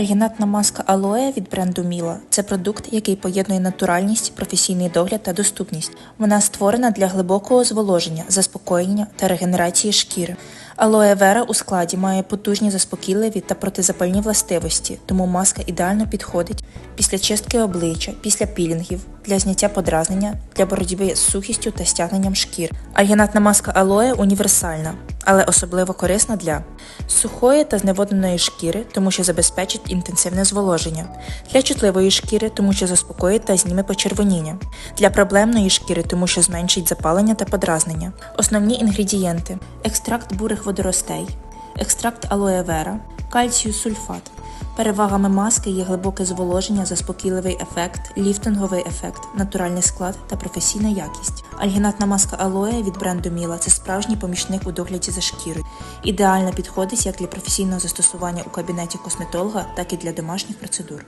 Альгінатна маска алоє від бренду Міла це продукт, який поєднує натуральність, професійний догляд та доступність. Вона створена для глибокого зволоження, заспокоєння та регенерації шкіри. Алоє вера у складі має потужні заспокійливі та протизапальні властивості, тому маска ідеально підходить після чистки обличчя, після пілінгів, для зняття подразнення, для боротьби з сухістю та стягненням шкір. Альгінатна маска алоє універсальна, але особливо корисна для сухої та зневодненої шкіри, тому що забезпечить інтенсивне зволоження, для чутливої шкіри, тому що заспокоїть та зніме почервоніння, для проблемної шкіри, тому що зменшить запалення та подразнення. Основні інгредієнти: екстракт бурих водоростей, екстракт алоевера, кальцію сульфат. Перевагами маски є глибоке зволоження, заспокійливий ефект, ліфтинговий ефект, натуральний склад та професійна якість. Альгінатна маска алоє від бренду Міла це справжній помічник у догляді за шкірою. Ідеально підходить як для професійного застосування у кабінеті косметолога, так і для домашніх процедур.